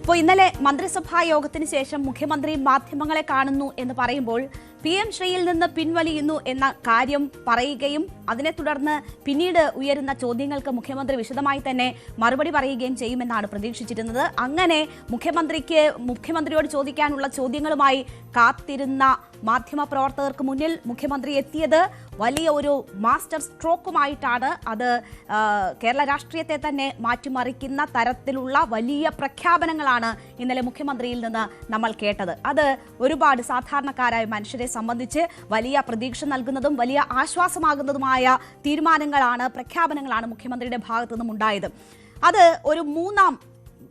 അപ്പോൾ ഇന്നലെ മന്ത്രിസഭാ യോഗത്തിന് ശേഷം മുഖ്യമന്ത്രി മാധ്യമങ്ങളെ കാണുന്നു എന്ന് പറയുമ്പോൾ പി എം ശ്രീയിൽ നിന്ന് പിൻവലിയുന്നു എന്ന കാര്യം പറയുകയും അതിനെ തുടർന്ന് പിന്നീട് ഉയരുന്ന ചോദ്യങ്ങൾക്ക് മുഖ്യമന്ത്രി വിശദമായി തന്നെ മറുപടി പറയുകയും ചെയ്യുമെന്നാണ് പ്രതീക്ഷിച്ചിരുന്നത്. അങ്ങനെ മുഖ്യമന്ത്രിക്ക് മുഖ്യമന്ത്രിയോട് ചോദിക്കാനുള്ള ചോദ്യങ്ങളുമായി കാത്തിരുന്ന മാധ്യമപ്രവർത്തകർക്ക് മുന്നിൽ മുഖ്യമന്ത്രി എത്തിയത് വലിയ ഒരു മാസ്റ്റർ സ്ട്രോക്കുമായിട്ടാണ്. അത് കേരള രാഷ്ട്രീയത്തെ തന്നെ മാറ്റിമറിക്കുന്ന തരത്തിലുള്ള വലിയ പ്രഖ്യാപനങ്ങളാണ് ഇന്നലെ മുഖ്യമന്ത്രിയിൽ നിന്ന് നമ്മൾ കേട്ടത്. അത് ഒരുപാട് സാധാരണക്കാരായ മനുഷ്യരെ സംബന്ധിച്ച് വലിയ പ്രതീക്ഷ നൽകുന്നതും വലിയ ആശ്വാസമാകുന്നതുമായ തീരുമാനങ്ങളാണ് പ്രഖ്യാപനങ്ങളാണ് മുഖ്യമന്ത്രിയുടെ ഭാഗത്തു നിന്നും ഉണ്ടായത്. അത് ഒരു മൂന്നാം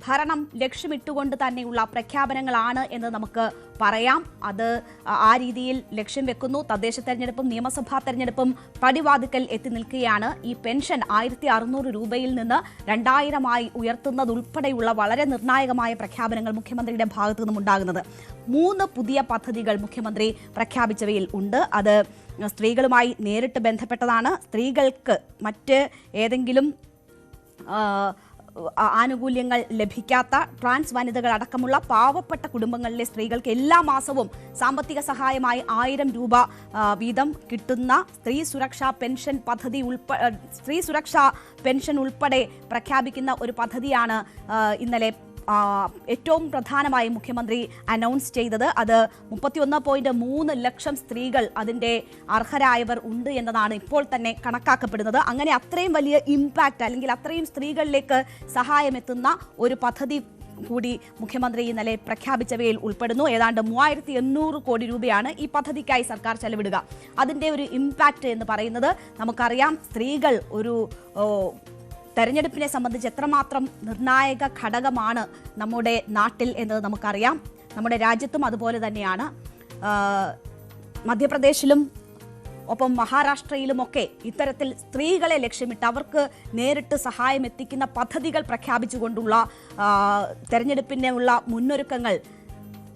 ഭരണം ലക്ഷ്യമിട്ടുകൊണ്ട് തന്നെയുള്ള പ്രഖ്യാപനങ്ങളാണ് എന്ന് നമുക്ക് പറയാം. അത് ആ രീതിയിൽ ലക്ഷ്യം വെക്കുന്നു. തദ്ദേശ തെരഞ്ഞെടുപ്പും നിയമസഭാ തെരഞ്ഞെടുപ്പും പടിവാതിക്കൽ എത്തി നിൽക്കുകയാണ്. ഈ പെൻഷൻ ആയിരത്തി അറുന്നൂറ് രൂപയിൽ നിന്ന് രണ്ടായിരമായി ഉയർത്തുന്നതുൾപ്പെടെയുള്ള വളരെ നിർണായകമായ പ്രഖ്യാപനങ്ങൾ മുഖ്യമന്ത്രിയുടെ ഭാഗത്തു നിന്നും മൂന്ന് പുതിയ പദ്ധതികൾ മുഖ്യമന്ത്രി പ്രഖ്യാപിച്ചവയിൽ ഉണ്ട്. അത് സ്ത്രീകളുമായി നേരിട്ട് ബന്ധപ്പെട്ടതാണ്. സ്ത്രീകൾക്ക് മറ്റ് ഏതെങ്കിലും ആനുകൂല്യങ്ങൾ ലഭിക്കാത്ത ട്രാൻസ് വനിതകൾ അടക്കമുള്ള പാവപ്പെട്ട കുടുംബങ്ങളിലെ സ്ത്രീകൾക്ക് എല്ലാ മാസവും സാമ്പത്തിക സഹായമായി ആയിരം രൂപ വീതം കിട്ടുന്ന സ്ത്രീ സുരക്ഷാ പെൻഷൻ പദ്ധതി ഉൾപ്പെ സ്ത്രീ സുരക്ഷാ പെൻഷൻ ഉൾപ്പെടെ പ്രഖ്യാപിക്കുന്ന ഒരു പദ്ധതിയാണ് ഇന്നലെ ഏറ്റവും പ്രധാനമായും മുഖ്യമന്ത്രി അനൗൺസ് ചെയ്തത് അത് മുപ്പത്തിയൊന്ന് പോയിന്റ് മൂന്ന് ലക്ഷം സ്ത്രീകൾ അതിന്റെ അർഹരായവർ ഉണ്ട് എന്നതാണ് ഇപ്പോൾ തന്നെ കണക്കാക്കപ്പെടുന്നത്. അങ്ങനെ അത്രയും വലിയ ഇമ്പാക്റ്റ് അല്ലെങ്കിൽ അത്രയും സ്ത്രീകളിലേക്ക് സഹായമെത്തുന്ന ഒരു പദ്ധതി കൂടി മുഖ്യമന്ത്രി ഇന്നലെ പ്രഖ്യാപിച്ചവയിൽ ഉൾപ്പെടുന്നു. ഏതാണ്ട് മൂവായിരത്തി എണ്ണൂറ് കോടി രൂപയാണ് ഈ പദ്ധതിക്കായി സർക്കാർ ചെലവിടുക. അതിന്റെ ഒരു ഇമ്പാക്റ്റ് എന്ന് പറയുന്നത് നമുക്കറിയാം സ്ത്രീകൾ ഒരു തെരഞ്ഞെടുപ്പിനെ സംബന്ധിച്ച് എത്രമാത്രം നിർണായക ഘടകമാണ് നമ്മുടെ നാട്ടിൽ എന്നത് നമുക്കറിയാം. നമ്മുടെ രാജ്യത്തും അതുപോലെ തന്നെയാണ്. മധ്യപ്രദേശിലും ഒപ്പം മഹാരാഷ്ട്രയിലുമൊക്കെ ഇത്തരത്തിൽ സ്ത്രീകളെ ലക്ഷ്യമിട്ട് അവർക്ക് നേരിട്ട് സഹായം എത്തിക്കുന്ന പദ്ധതികൾ പ്രഖ്യാപിച്ചുകൊണ്ടുള്ള ആ, തെരഞ്ഞെടുപ്പിനുള്ള മുന്നൊരുക്കങ്ങൾ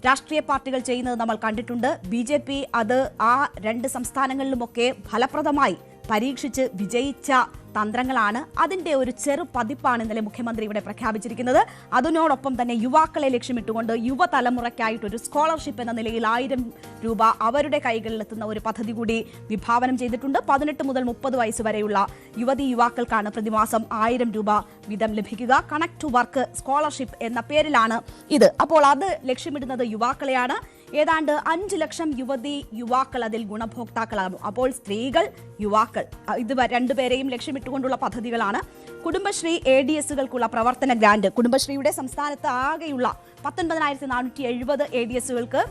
രാഷ്ട്രീയ പാർട്ടികൾ ചെയ്യുന്നത് നമ്മൾ കണ്ടിട്ടുണ്ട്. ബി ജെ പി അത് ആ രണ്ട് സംസ്ഥാനങ്ങളിലുമൊക്കെ ഫലപ്രദമായി പരീക്ഷിച്ച് വിജയിച്ച തന്ത്രങ്ങളാണ് അതിന്റെ ഒരു ചെറു പതിപ്പാണ് ഇന്നലെ മുഖ്യമന്ത്രി ഇവിടെ പ്രഖ്യാപിച്ചിരിക്കുന്നത്. അതിനോടൊപ്പം തന്നെ യുവാക്കളെ ലക്ഷ്യമിട്ടുകൊണ്ട് യുവതലമുറയ്ക്കായിട്ട് ഒരു സ്കോളർഷിപ്പ് എന്ന നിലയിൽ ആയിരം രൂപ അവരുടെ കൈകളിലെത്തുന്ന ഒരു പദ്ധതി കൂടി വിഭാവനം ചെയ്തിട്ടുണ്ട്. പതിനെട്ട് മുതൽ മുപ്പത് വയസ്സ് വരെയുള്ള യുവതി യുവാക്കൾക്കാണ് പ്രതിമാസം ആയിരം രൂപ വീതം ലഭിക്കുക. കണക്ട് ടു വർക്ക് സ്കോളർഷിപ്പ് എന്ന പേരിലാണ് ഇത്. അപ്പോൾ അത് ലക്ഷ്യമിടുന്നത് യുവാക്കളെയാണ്. ഏതാണ്ട് അഞ്ച് ലക്ഷം യുവതി യുവാക്കൾ അതിൽ ഗുണഭോക്താക്കളാകും അപ്പോൾ സ്ത്രീകൾ യുവാക്കൾ ഇത് രണ്ടുപേരെയും ലക്ഷ്യമിട്ടുകൊണ്ടുള്ള പദ്ധതികളാണ്. കുടുംബശ്രീ എ ഡി എസുകൾക്കുള്ള പ്രവർത്തന ഗ്രാന്റ്. കുടുംബശ്രീയുടെ സംസ്ഥാനത്ത് ആകെയുള്ള പത്തൊൻപതിനായിരത്തി നാനൂറ്റി എഴുപത് എ ഡി എസുകൾക്ക്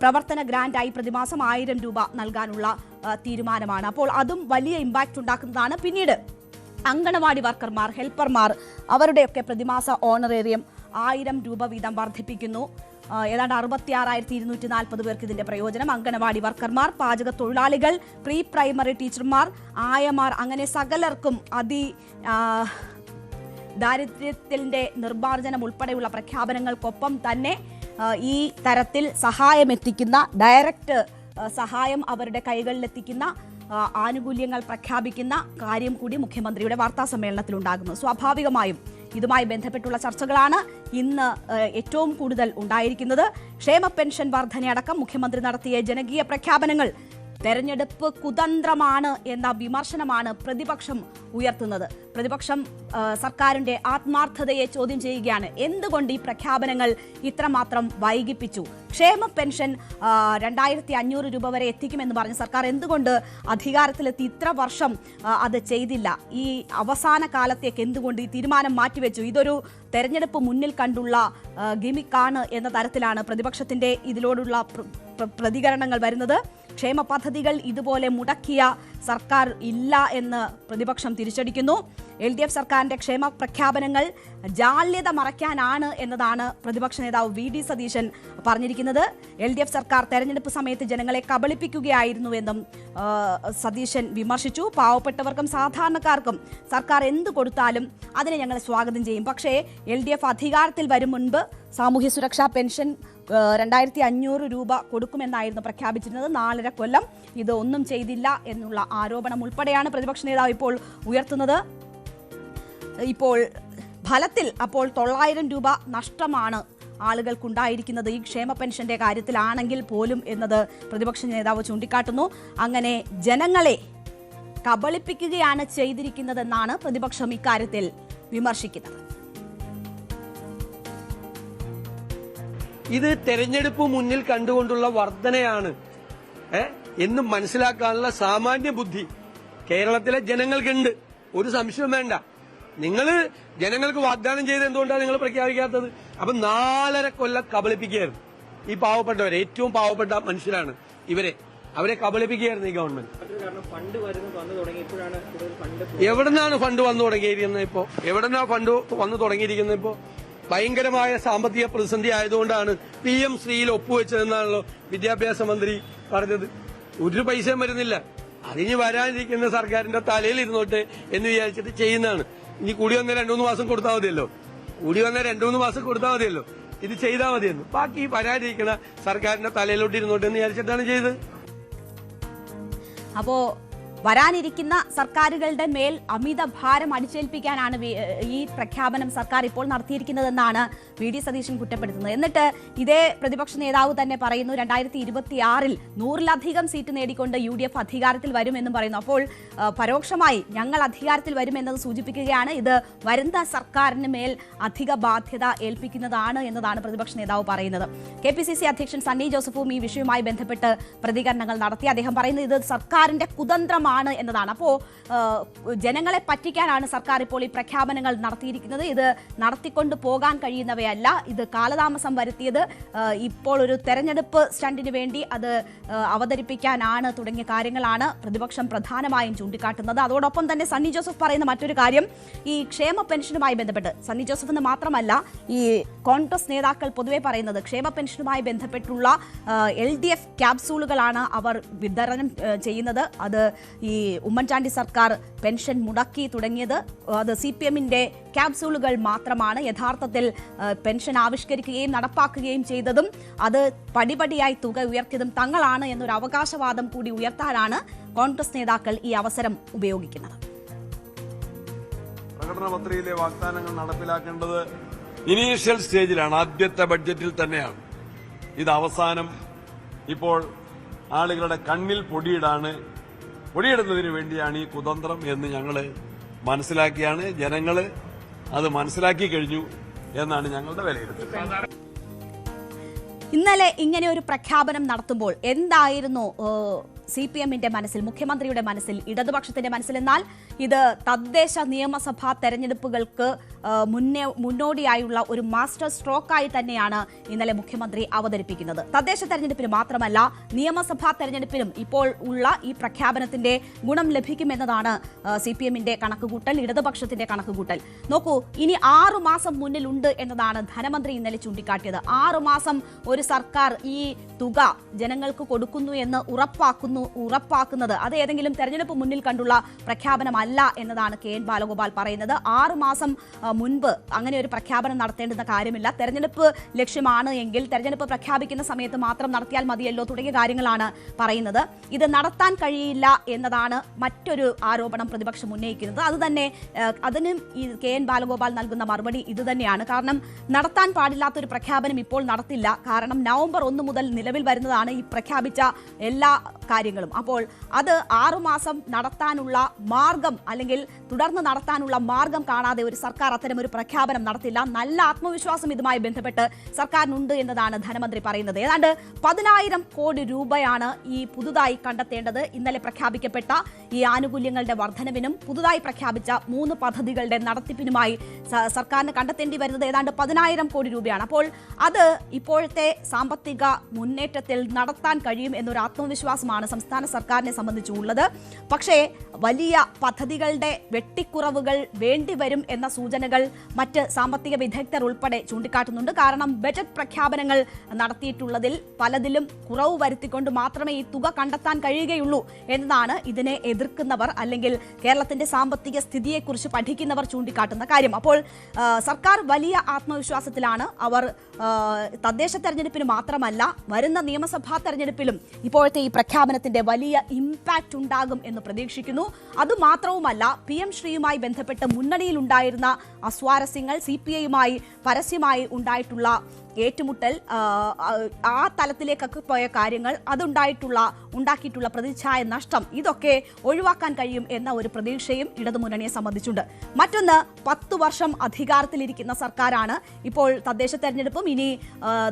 പ്രവർത്തന ഗ്രാന്റായി പ്രതിമാസം ആയിരം രൂപ നൽകാനുള്ള തീരുമാനമാണ്. അപ്പോൾ അതും വലിയ ഇമ്പാക്റ്റ് ഉണ്ടാക്കുന്നതാണ്. പിന്നീട് അങ്കണവാടി വർക്കർമാർ ഹെൽപ്പർമാർ അവരുടെയൊക്കെ പ്രതിമാസ ഓണറേറിയം ആയിരം രൂപ വീതം വർദ്ധിപ്പിക്കുന്നു. ഏതാണ്ട് അറുപത്തി ആറായിരത്തി ഇരുന്നൂറ്റി നാൽപ്പത് പേർക്ക് ഇതിന്റെ പ്രയോജനം. അങ്കണവാടി വർക്കർമാർ പാചക തൊഴിലാളികൾ പ്രീ പ്രൈമറി ടീച്ചർമാർ ആയമാർ അങ്ങനെ സകലർക്കും അതി ദാരിദ്ര്യത്തിന്റെ നിർമ്മാർജനം ഉൾപ്പെടെയുള്ള പ്രഖ്യാപനങ്ങൾക്കൊപ്പം തന്നെ ഈ തരത്തിൽ സഹായമെത്തിക്കുന്ന ഡയറക്റ്റ് ആ, സഹായം അവരുടെ കൈകളിലെത്തിക്കുന്ന ആനുകൂല്യങ്ങൾ പ്രഖ്യാപിക്കുന്ന കാര്യം കൂടി മുഖ്യമന്ത്രിയുടെ വാർത്താ സമ്മേളനത്തിൽ ഉണ്ടാകുന്നു സ്വാഭാവികമായും ഇതുമായി ബന്ധപ്പെട്ടുള്ള ചർച്ചകളാണ് ഇന്ന് ഏറ്റവും കൂടുതൽ ഉണ്ടായിരിക്കുന്നത്. ക്ഷേമ പെൻഷൻ വർധനയടക്കം മുഖ്യമന്ത്രി നടത്തിയ ജനകീയ പ്രഖ്യാപനങ്ങൾ തെരഞ്ഞെടുപ്പ് കുതന്ത്രമാണ് എന്ന വിമർശനമാണ് പ്രതിപക്ഷം ഉയർത്തുന്നത്. പ്രതിപക്ഷം സർക്കാരിന്റെ ആത്മാർത്ഥതയെ ചോദ്യം ചെയ്യുകയാണ്. എന്തുകൊണ്ട് ഈ പ്രഖ്യാപനങ്ങൾ ഇത്രമാത്രം വൈകിപ്പിച്ചു? ക്ഷേമ പെൻഷൻ രണ്ടായിരത്തി അഞ്ഞൂറ് രൂപ വരെ എത്തിക്കുമെന്ന് പറഞ്ഞ സർക്കാർ എന്തുകൊണ്ട് അധികാരത്തിലെത്തി ഇത്ര വർഷം അത് ചെയ്തില്ല? ഈ അവസാന കാലത്തേക്ക് എന്തുകൊണ്ട് ഈ തീരുമാനം മാറ്റിവെച്ചു? ഇതൊരു തെരഞ്ഞെടുപ്പ് മുന്നിൽ കണ്ടുള്ള ഗിമിക്കാണ് എന്ന തരത്തിലാണ് പ്രതിപക്ഷത്തിന്റെ ഇതിലോടുള്ള പ്ര- പ്ര- പ്രതികരണങ്ങൾ വരുന്നത്. ക്ഷേമ പദ്ധതികൾ ഇതുപോലെ മുടക്കിയ സർക്കാർ ഇല്ല എന്ന് പ്രതിപക്ഷം തിരിച്ചടിക്കുന്നു. എൽ ഡി എഫ് സർക്കാരിന്റെ ക്ഷേമ പ്രഖ്യാപനങ്ങൾ ജാള്യത മറയ്ക്കാനാണ് എന്നതാണ് പ്രതിപക്ഷ നേതാവ് വി ഡി സതീശൻ പറഞ്ഞിരിക്കുന്നത്. എൽ ഡി എഫ് സർക്കാർ തെരഞ്ഞെടുപ്പ് സമയത്ത് ജനങ്ങളെ കബളിപ്പിക്കുകയായിരുന്നുവെന്നും സതീശൻ വിമർശിച്ചു. പാവപ്പെട്ടവർക്കും സാധാരണക്കാർക്കും സർക്കാർ എന്ത് കൊടുത്താലും അതിനെ ഞങ്ങൾ സ്വാഗതം ചെയ്യും. പക്ഷേ എൽ ഡി എഫ് അധികാരത്തിൽ വരും മുൻപ് സാമൂഹ്യ സുരക്ഷാ പെൻഷൻ രണ്ടായിരത്തി അഞ്ഞൂറ് രൂപ കൊടുക്കുമെന്നായിരുന്നു പ്രഖ്യാപിച്ചിരുന്നത്. നാലര കൊല്ലം ഇത് ഒന്നും ചെയ്തില്ല എന്നുള്ള ആരോപണം ഉൾപ്പെടെയാണ് പ്രതിപക്ഷ നേതാവ് ഇപ്പോൾ ഉയർത്തുന്നത്. ഇപ്പോൾ ഫലത്തിൽ അപ്പോൾ തൊള്ളായിരം രൂപ നഷ്ടമാണ് ആളുകൾക്കുണ്ടായിരിക്കുന്നത്. ഈ ക്ഷേമ പെൻഷന്റെ കാര്യത്തിലാണെങ്കിൽ പോലും എന്നത് പ്രതിപക്ഷ നേതാവ് ചൂണ്ടിക്കാട്ടുന്നു. അങ്ങനെ ജനങ്ങളെ കബളിപ്പിക്കുകയാണ് ചെയ്തിരിക്കുന്നതെന്നാണ് പ്രതിപക്ഷം ഇക്കാര്യത്തിൽ വിമർശിക്കുന്നത്. ഇത് തെരഞ്ഞെടുപ്പ് മുന്നിൽ കണ്ടുകൊണ്ടുള്ള വർധനയാണ്. എന്ന് മനസ്സിലാക്കാനുള്ള സാമാന്യ ബുദ്ധി കേരളത്തിലെ ജനങ്ങൾക്കുണ്ട്. ഒരു സംശയം വേണ്ട. നിങ്ങൾ ജനങ്ങൾക്ക് വാഗ്ദാനം ചെയ്ത് എന്തുകൊണ്ടാണ് നിങ്ങൾ പ്രഖ്യാപിക്കാത്തത്? അപ്പൊ നാലര കൊല്ലം കബളിപ്പിക്കുകയായിരുന്നു. ഈ പാവപ്പെട്ടവരെ ഏറ്റവും പാവപ്പെട്ട മനുഷ്യരാണ് ഇവരെ. അവരെ കബളിപ്പിക്കുകയായിരുന്നു ഈ ഗവൺമെന്റ്. ഫണ്ട് വന്നു തുടങ്ങിയപ്പോഴാണ് കൂടുതൽ ഫണ്ട് എവിടുന്നാണ് ഫണ്ട് വന്നു തുടങ്ങിയിരിക്കുന്നത് ഇപ്പോ? എവിടുന്നാ ഫണ്ട് വന്നു തുടങ്ങിയിരിക്കുന്നത് ഇപ്പോ? ഭയങ്കരമായ സാമ്പത്തിക പ്രതിസന്ധി ആയതുകൊണ്ടാണ് പി എം ശ്രീയിൽ ഒപ്പുവെച്ചതെന്നാണല്ലോ വിദ്യാഭ്യാസ മന്ത്രി പറഞ്ഞത്. ഒരു പൈസയും വരുന്നില്ല. അതിന് വരാനിരിക്കുന്ന സർക്കാരിന്റെ തലയിൽ ഇരുന്നോട്ടെ എന്ന് വിചാരിച്ചിട്ട് ചെയ്യുന്നതാണ്. ഇനി കൂടി വന്ന രണ്ടു മൂന്ന് മാസം കൊടുത്താൽ മതിയല്ലോ. കൂടി വന്ന രണ്ടു മൂന്ന് മാസം കൊടുത്താൽ മതിയല്ലോ. ഇത് ചെയ്താൽ മതിയെന്ന്. ബാക്കി വരാനിരിക്കുന്ന സർക്കാരിന്റെ തലയിലോട്ട് ഇരുന്നോട്ടെ എന്ന് വിചാരിച്ചിട്ടാണ് ചെയ്തത്. അപ്പോ വരാനിരിക്കുന്ന സർക്കാരുകളുടെ മേൽ അമിത ഭാരം അടിച്ചേൽപ്പിക്കാനാണ് ഈ പ്രഖ്യാപനം സർക്കാർ ഇപ്പോൾ നടത്തിയിരിക്കുന്നതെന്നാണ് വി ഡി സതീശൻ കുറ്റപ്പെടുത്തുന്നത്. എന്നിട്ട് ഇതേ പ്രതിപക്ഷ നേതാവ് തന്നെ പറയുന്നു രണ്ടായിരത്തി ഇരുപത്തിയാറിൽ നൂറിലധികം സീറ്റ് നേടിക്കൊണ്ട് യു ഡി എഫ് അധികാരത്തിൽ വരുമെന്നും പറയുന്നു. അപ്പോൾ പരോക്ഷമായി ഞങ്ങൾ അധികാരത്തിൽ വരുമെന്നത് സൂചിപ്പിക്കുകയാണ്. ഇത് വരുന്ന സർക്കാരിന് മേൽ അധിക ബാധ്യത ഏൽപ്പിക്കുന്നതാണ് എന്നതാണ് പ്രതിപക്ഷ നേതാവ് പറയുന്നത്. കെ പി സി സി അധ്യക്ഷൻ സണ്ണി ജോസഫും ഈ വിഷയവുമായി ബന്ധപ്പെട്ട് പ്രതികരണങ്ങൾ നടത്തി. അദ്ദേഹം പറയുന്നത് ഇത് സർക്കാരിന്റെ കുതന്ത്രമാണ് എന്നതാണ്. അപ്പോൾ ജനങ്ങളെ പറ്റിക്കാനാണ് സർക്കാർ ഇപ്പോൾ ഈ പ്രഖ്യാപനങ്ങൾ നടത്തിയിരിക്കുന്നത്. ഇത് നടത്തിക്കൊണ്ട് പോകാൻ കഴിയുന്നവയല്ല. ഇത് കാലതാമസം വരുത്തിയത് ഇപ്പോൾ ഒരു തെരഞ്ഞെടുപ്പ് സ്റ്റണ്ടിന് വേണ്ടി അത് അവതരിപ്പിക്കാനാണ് തുടങ്ങിയ കാര്യങ്ങളാണ് പ്രതിപക്ഷം പ്രധാനമായും ചൂണ്ടിക്കാട്ടുന്നത്. അതോടൊപ്പം തന്നെ സണ്ണി ജോസഫ് പറയുന്ന മറ്റൊരു കാര്യം ഈ ക്ഷേമ പെൻഷനുമായി ബന്ധപ്പെട്ട്. സണ്ണി ജോസഫ് എന്ന് മാത്രമല്ല ഈ കോൺഗ്രസ് നേതാക്കൾ പൊതുവെ പറയുന്നത് ക്ഷേമ പെൻഷനുമായി ബന്ധപ്പെട്ടുള്ള എൽ ഡി എഫ് ക്യാപ്സൂളുകളാണ് അവർ വിതരണം ചെയ്യുന്നത്. അത് ഈ ഉമ്മൻചാണ്ടി സർക്കാർ പെൻഷൻ മുടക്കി തുടങ്ങിയത്. അത് സി പി എമ്മിന്റെ ക്യാപ്സൂളുകൾ മാത്രമാണ്. യഥാർത്ഥത്തിൽ പെൻഷൻ ആവിഷ്കരിക്കുകയും നടപ്പാക്കുകയും ചെയ്തതും അത് പടിപടിയായി തുക ഉയർത്തിയതും തങ്ങളാണ് എന്നൊരു അവകാശവാദം കൂടി ഉയർത്താനാണ് കോൺഗ്രസ് നേതാക്കൾ ഈ അവസരം ഉപയോഗിക്കുന്നത്. പ്രകടനപത്രിയിലെ വാഗ്ദാനങ്ങൾ നടപ്പിലാക്കേണ്ടത് ഇനീഷ്യൽ സ്റ്റേജിലാണ് ആദ്യത്തെ ബഡ്ജറ്റിൽ തന്നെയാണ്. ഇത് അവസാനം ഇപ്പോൾ ആളുകളുടെ കണ്ണിൽ പൊടിയിടാണ് പൊടിയിടുന്നതിന് വേണ്ടിയാണ് ഈ കുതന്ത്രം എന്ന് ഞങ്ങൾ മനസ്സിലാക്കിയാണ്. ജനങ്ങൾ അത് മനസ്സിലാക്കി കഴിഞ്ഞു എന്നാണ് ഞങ്ങളുടെ വിലയിരുത്തൽ. ഇന്നലെ ഇങ്ങനെ ഒരു പ്രഖ്യാപനം നടത്തുമ്പോൾ എന്തായിരുന്നു സി പി എമ്മിന്റെ മനസ്സിൽ മുഖ്യമന്ത്രിയുടെ മനസ്സിൽ ഇടതുപക്ഷത്തിന്റെ മനസ്സിൽ. എന്നാൽ ഇത് തദ്ദേശ നിയമസഭാ തെരഞ്ഞെടുപ്പുകൾക്ക് മുന്നേ മുന്നോടിയായുള്ള ഒരു മാസ്റ്റർ സ്ട്രോക്കായി തന്നെയാണ് ഇന്നലെ മുഖ്യമന്ത്രി അവതരിപ്പിക്കുന്നത്. തദ്ദേശ തെരഞ്ഞെടുപ്പിന് മാത്രമല്ല നിയമസഭാ തെരഞ്ഞെടുപ്പിനും ഇപ്പോൾ ഉള്ള ഈ പ്രഖ്യാപനത്തിന്റെ ഗുണം ലഭിക്കുമെന്നതാണ് സി പി എമ്മിന്റെ കണക്കുകൂട്ടൽ ഇടതുപക്ഷത്തിന്റെ കണക്കുകൂട്ടൽ. നോക്കൂ ഇനി ആറു മാസം മുന്നിലുണ്ട് എന്നതാണ് ധനമന്ത്രി ഇന്നലെ ചൂണ്ടിക്കാട്ടിയത്. ആറു മാസം ഒരു സർക്കാർ ഈ തുക ജനങ്ങൾക്ക് കൊടുക്കുന്നു എന്ന് ഉറപ്പാക്കുന്നു ഉറപ്പാക്കുന്നത്. അത് ഏതെങ്കിലും തെരഞ്ഞെടുപ്പ് മുന്നിൽ കണ്ടുള്ള പ്രഖ്യാപനമല്ല എന്നതാണ് കെ എൻ ബാലഗോപാൽ പറയുന്നത്. ആറ് മാസം മുൻപ് അങ്ങനെ ഒരു പ്രഖ്യാപനം നടത്തേണ്ടുന്ന കാര്യമില്ല. തെരഞ്ഞെടുപ്പ് ലക്ഷ്യമാണ് എങ്കിൽ തെരഞ്ഞെടുപ്പ് പ്രഖ്യാപിക്കുന്ന സമയത്ത് മാത്രം നടത്തിയാൽ മതിയല്ലോ തുടങ്ങിയ കാര്യങ്ങളാണ് പറയുന്നത്. ഇത് നടത്താൻ കഴിയില്ല എന്നതാണ് മറ്റൊരു ആരോപണം പ്രതിപക്ഷം ഉന്നയിക്കുന്നത്. അത് തന്നെ അതിനും ഈ കെ എൻ ബാലഗോപാൽ നൽകുന്ന മറുപടി ഇത് തന്നെയാണ്. കാരണം നടത്താൻ പാടില്ലാത്ത ഒരു പ്രഖ്യാപനം ഇപ്പോൾ നടത്തില്ല. കാരണം നവംബർ ഒന്ന് മുതൽ നിലവിൽ വരുന്നതാണ് ഈ പ്രഖ്യാപിച്ച എല്ലാ കാര്യങ്ങളും അപ്പോൾ അത് ആറുമാസം നടത്താനുള്ള മാർഗം അല്ലെങ്കിൽ തുടർന്ന് നടത്താനുള്ള മാർഗം കാണാതെ ഒരു സർക്കാർ അത്തരം ഒരു പ്രഖ്യാപനം നടത്തില്ല. നല്ല ആത്മവിശ്വാസം ഇതുമായി ബന്ധപ്പെട്ട് സർക്കാരിനുണ്ട് എന്നതാണ് ധനമന്ത്രി പറയുന്നത്. ഏതാണ്ട് പതിനായിരം കോടി രൂപയാണ് ഈ പുതുതായി കണ്ടെത്തേണ്ടത്. ഇന്നലെ പ്രഖ്യാപിക്കപ്പെട്ട ഈ ആനുകൂല്യങ്ങളുടെ വർധനവിനും പുതുതായി പ്രഖ്യാപിച്ച മൂന്ന് പദ്ധതികളുടെ നടത്തിപ്പിനുമായി സർക്കാരിന് കണ്ടെത്തേണ്ടി വരുന്നത് ഏതാണ്ട് പതിനായിരം കോടി രൂപയാണ്. അപ്പോൾ അത് ഇപ്പോഴത്തെ സാമ്പത്തിക മുന്നേറ്റത്തിൽ നടത്താൻ കഴിയും എന്നൊരു ആത്മവിശ്വാസമാണ് സംസ്ഥാന സർക്കാരിനെ സംബന്ധിച്ചുള്ളത്. പക്ഷേ വലിയ പദ്ധതികളുടെ വെട്ടിക്കുറവുകൾ വേണ്ടിവരും എന്ന സൂചനകൾ മറ്റ് സാമ്പത്തിക വിദഗ്ധർ ഉൾപ്പെടെ ചൂണ്ടിക്കാട്ടുന്നുണ്ട്. കാരണം ബജറ്റ് പ്രഖ്യാപനങ്ങൾ നടത്തിയിട്ടുള്ളതിൽ പലതിലും കുറവ് വരുത്തിക്കൊണ്ട് മാത്രമേ ഈ തുക കണ്ടെത്താൻ കഴിയുകയുള്ളൂ എന്നതാണ് ഇതിനെ എതിർക്കുന്നവർ അല്ലെങ്കിൽ കേരളത്തിന്റെ സാമ്പത്തിക സ്ഥിതിയെക്കുറിച്ച് പഠിക്കുന്നവർ ചൂണ്ടിക്കാട്ടുന്ന കാര്യം. അപ്പോൾ സർക്കാർ വലിയ ആത്മവിശ്വാസത്തിലാണ് അവർ തദ്ദേശ തെരഞ്ഞെടുപ്പിന് മാത്രമല്ല വരുന്ന നിയമസഭാ തെരഞ്ഞെടുപ്പിലും ഇപ്പോഴത്തെ ഈ പ്രഖ്യാപനത്തിൽ പ്രഖ്യാപനത്തിന്റെ വലിയ ഇമ്പാക്റ്റ് ഉണ്ടാകും എന്ന് പ്രതീക്ഷിക്കുന്നു. അതുമാത്രവുമല്ല പി എം ശ്രീയുമായി ബന്ധപ്പെട്ട് മുന്നണിയിലുണ്ടായിരുന്ന അസ്വാരസ്യങ്ങൾ സി പി ഐയുമായി പരസ്യമായി ഉണ്ടായിട്ടുള്ള ഏറ്റുമുട്ടൽ ആ, തലത്തിലേക്കൊക്കെ പോയ കാര്യങ്ങൾ അതുണ്ടായിട്ടുള്ള ഉണ്ടാക്കിയിട്ടുള്ള പ്രതിച്ഛായ നഷ്ടം ഇതൊക്കെ ഒഴിവാക്കാൻ കഴിയും എന്ന ഒരു പ്രതീക്ഷയും ഇടതുമുന്നണിയെ സംബന്ധിച്ചുണ്ട്. മറ്റൊന്ന് പത്ത് വർഷം അധികാരത്തിലിരിക്കുന്ന സർക്കാരാണ് ഇപ്പോൾ തദ്ദേശ തെരഞ്ഞെടുപ്പും ഇനി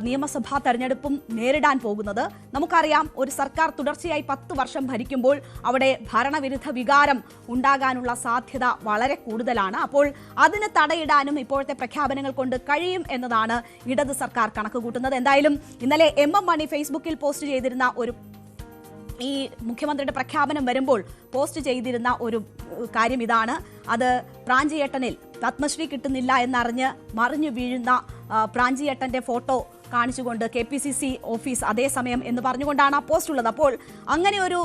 നിയമസഭാ തെരഞ്ഞെടുപ്പും നേരിടാൻ പോകുന്നത്. നമുക്കറിയാം ഒരു സർക്കാർ തുടർച്ചയായി പത്ത് വർഷം ഭരിക്കുമ്പോൾ അവിടെ ഭരണവിരുദ്ധ വികാരം ഉണ്ടാകാനുള്ള സാധ്യത വളരെ കൂടുതലാണ്. അപ്പോൾ അതിന് തടയിടാനും ഇപ്പോഴത്തെ പ്രഖ്യാപനങ്ങൾ കൊണ്ട് കഴിയും എന്നതാണ് ഇടത് സർക്കാർ കണക്കുകൂട്ടുന്നത്. എന്തായാലും ഇന്നലെ എം എം മണി ഫേസ്ബുക്കിൽ പോസ്റ്റ് ചെയ്തിരുന്ന ഒരു ഈ മുഖ്യമന്ത്രിയുടെ പ്രഖ്യാപനം വരുമ്പോൾ പോസ്റ്റ് ചെയ്തിരുന്ന ഒരു കാര്യം ഇതാണ്. അത് പ്രാഞ്ചിയേട്ടനിൽ പത്മശ്രീ കിട്ടുന്നില്ല എന്നറിഞ്ഞ് മറിഞ്ഞു വീഴുന്ന പ്രാഞ്ചിയേട്ടന്റെ ഫോട്ടോ കാണിച്ചുകൊണ്ട് K P C C office അതേസമയം എന്ന് പറഞ്ഞുകൊണ്ടാണ് ആ പോസ്റ്റ് ഉള്ളത്. അപ്പോൾ അങ്ങനെ ഒരു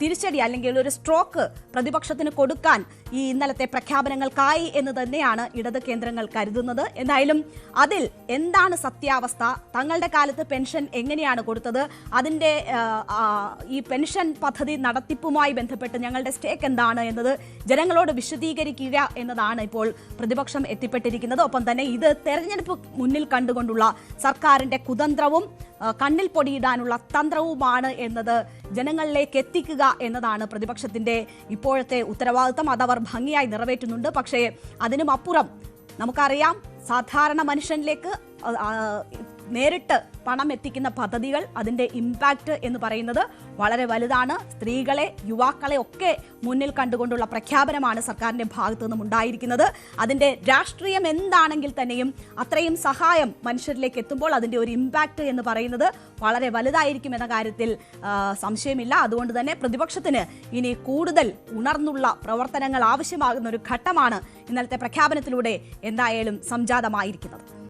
തിരിച്ചടി അല്ലെങ്കിൽ ഒരു സ്ട്രോക്ക് പ്രതിപക്ഷത്തിന് കൊടുക്കാൻ ഈ ഇന്നലത്തെ പ്രഖ്യാപനങ്ങൾക്കായി എന്ന് തന്നെയാണ് ഇടത് കേന്ദ്രങ്ങൾ കരുതുന്നത്. എന്തായാലും അതിൽ എന്താണ് സത്യാവസ്ഥ? തങ്ങളുടെ കാലത്ത് പെൻഷൻ എങ്ങനെയാണ് കൊടുത്തത്? അതിന്റെ ഈ പെൻഷൻ പദ്ധതി നടത്തിപ്പുമായി ബന്ധപ്പെട്ട് ഞങ്ങളുടെ സ്റ്റേക്ക് എന്താണ് എന്നത് ജനങ്ങളോട് വിശദീകരിക്കുക എന്നതാണ് ഇപ്പോൾ പ്രതിപക്ഷം എത്തിപ്പെട്ടിരിക്കുന്നത്. ഒപ്പം തന്നെ ഇത് തെരഞ്ഞെടുപ്പ് മുന്നിൽ കണ്ടുകൊണ്ടുള്ള സർക്കാരിന്റെ കുതന്ത്രവും കണ്ണിൽ പൊടിയിടാനുള്ള തന്ത്രവുമാണ് എന്നത് ജനങ്ങളിലേക്ക് എത്തിക്കുക എന്നതാണ് പ്രതിപക്ഷത്തിന്റെ ഇപ്പോഴത്തെ ഉത്തരവാദിത്തം. അതവർ ഭംഗിയായി നിറവേറ്റുന്നുണ്ട്. പക്ഷേ അതിനും അപ്പുറം നമുക്കറിയാം സാധാരണ മനുഷ്യനിലേക്ക് നേരിട്ട് പണം എത്തിക്കുന്ന പദ്ധതികൾ അതിന്റെ ഇമ്പാക്റ്റ് എന്ന് പറയുന്നത് വളരെ വലുതാണ്. സ്ത്രീകളെ യുവാക്കളെ ഒക്കെ മുന്നിൽ കണ്ടുകൊണ്ടുള്ള പ്രഖ്യാപനമാണ് സർക്കാരിന്റെ ഭാഗത്തു നിന്നും ഉണ്ടായിരിക്കുന്നത്. അതിന്റെ രാഷ്ട്രീയം എന്താണെങ്കിൽ തന്നെയും അത്രയും സഹായം മനുഷ്യരിലേക്ക് എത്തുമ്പോൾ അതിന്റെ ഒരു ഇമ്പാക്റ്റ് എന്ന് പറയുന്നത് വളരെ വലുതായിരിക്കും എന്ന കാര്യത്തിൽ സംശയമില്ല. അതുകൊണ്ട് തന്നെ പ്രതിപക്ഷത്തിന് ഇനി കൂടുതൽ ഉണർന്നുള്ള പ്രവർത്തനങ്ങൾ ആവശ്യമാകുന്ന ഒരു ഘട്ടമാണ് ഇന്നലത്തെ പ്രഖ്യാപനത്തിലൂടെ എന്തായാലും സംജാതമായിരിക്കുന്നത്.